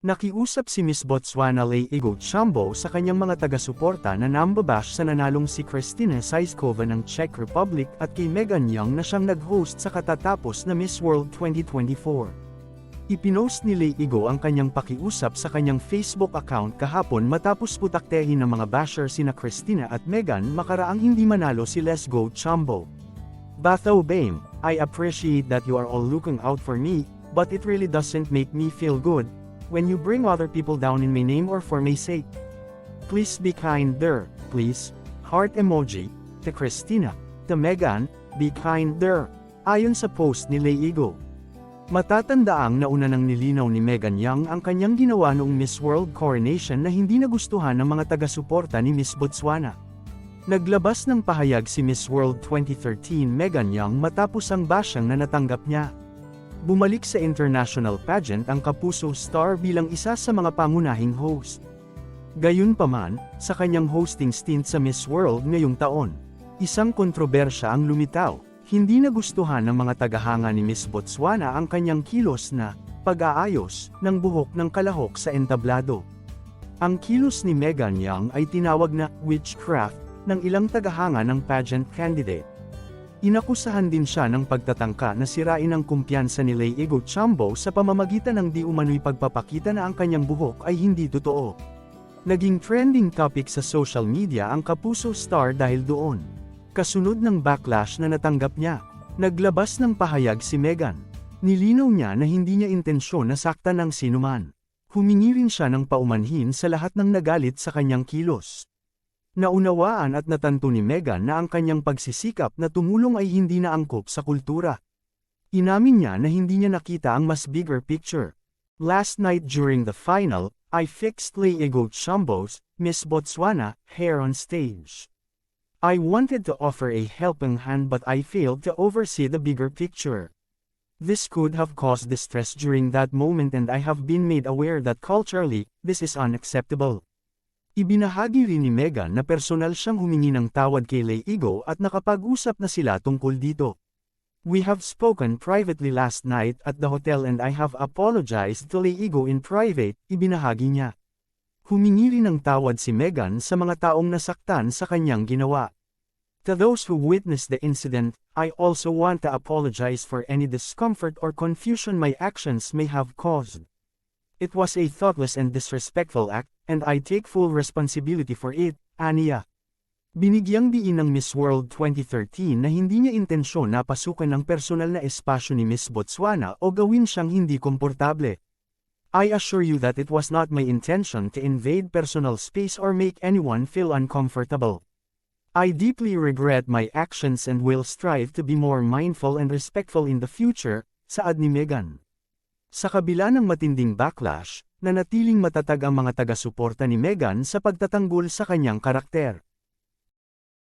Nakiusap si Miss Botswana Leigo Chambo sa kanyang mga taga-suporta na nambabash sa nanalong si Kristina Saiskova ng Czech Republic at kay Megan Young na siyang nag-host sa katatapos na Miss World 2024. Ipinost ni Leigo ang kanyang pakiusap sa kanyang Facebook account kahapon matapos putaktehin ng mga basher sina Christina at Megan makaraang hindi manalo si Lesgo Chambo. Batho Bame, I appreciate that you are all looking out for me, but it really doesn't make me feel good, when you bring other people down in my name or for my sake. Please be kinder, please. Heart emoji, to Christina, to Megan, be kinder. Ayon sa post ni Leigo. Matatandaang nauna nang nilinaw ni Megan Young ang kanyang ginawa noong Miss World Coronation na hindi nagustuhan ng mga taga-suporta ni Miss Botswana. Naglabas ng pahayag si Miss World 2013 Megan Young matapos ang basyang na natanggap niya. Bumalik sa international pageant ang Kapuso star bilang isa sa mga pangunahing host. Gayunpaman, sa kanyang hosting stint sa Miss World ngayong taon, isang kontrobersya ang lumitaw. Hindi nagustuhan ng mga tagahanga ni Miss Botswana ang kanyang kilos na pag-aayos ng buhok ng kalahok sa entablado. Ang kilos ni Megan Young ay tinawag na witchcraft ng ilang tagahanga ng pageant candidate. Inakusahan din siya ng pagtatangka na sirain ang kumpiyansa ni Leigo Chambo sa pamamagitan ng di umano'y pagpapakita na ang kanyang buhok ay hindi totoo. Naging trending topic sa social media ang Kapuso star dahil doon. Kasunod ng backlash na natanggap niya, naglabas ng pahayag si Megan. Nilinaw niya na hindi niya intensyon na saktan ng sinuman. Humingi rin siya ng paumanhin sa lahat ng nagalit sa kanyang kilos. Naunawaan at natanto ni Megan na ang kanyang pagsisikap na tumulong ay hindi na angkop sa kultura. Inamin niya na hindi niya nakita ang mas bigger picture. Last night during the final, I fixed Leigo Chambo's, Miss Botswana, hair on stage. I wanted to offer a helping hand but I failed to oversee the bigger picture. This could have caused distress during that moment and I have been made aware that culturally, this is unacceptable. Ibinahagi rin ni Megan na personal siyang humingi ng tawad kay Leigo at nakapag-usap na sila tungkol dito. We have spoken privately last night at the hotel and I have apologized to Leigo in private, ibinahagi niya. Humingi rin ng tawad si Megan sa mga taong nasaktan sa kanyang ginawa. To those who witnessed the incident, I also want to apologize for any discomfort or confusion my actions may have caused. It was a thoughtless and disrespectful act, and I take full responsibility for it, aniya. Binigyang diin ng Miss World 2013 na hindi niya intensyon na pasukan ang personal na espasyo ni Miss Botswana o gawin siyang hindi komportable. I assure you that it was not my intention to invade personal space or make anyone feel uncomfortable. I deeply regret my actions and will strive to be more mindful and respectful in the future, saad ni Megan. Sa kabila ng matinding backlash, nanatiling matatag ang mga taga-suporta ni Megan sa pagtatanggol sa kanyang karakter.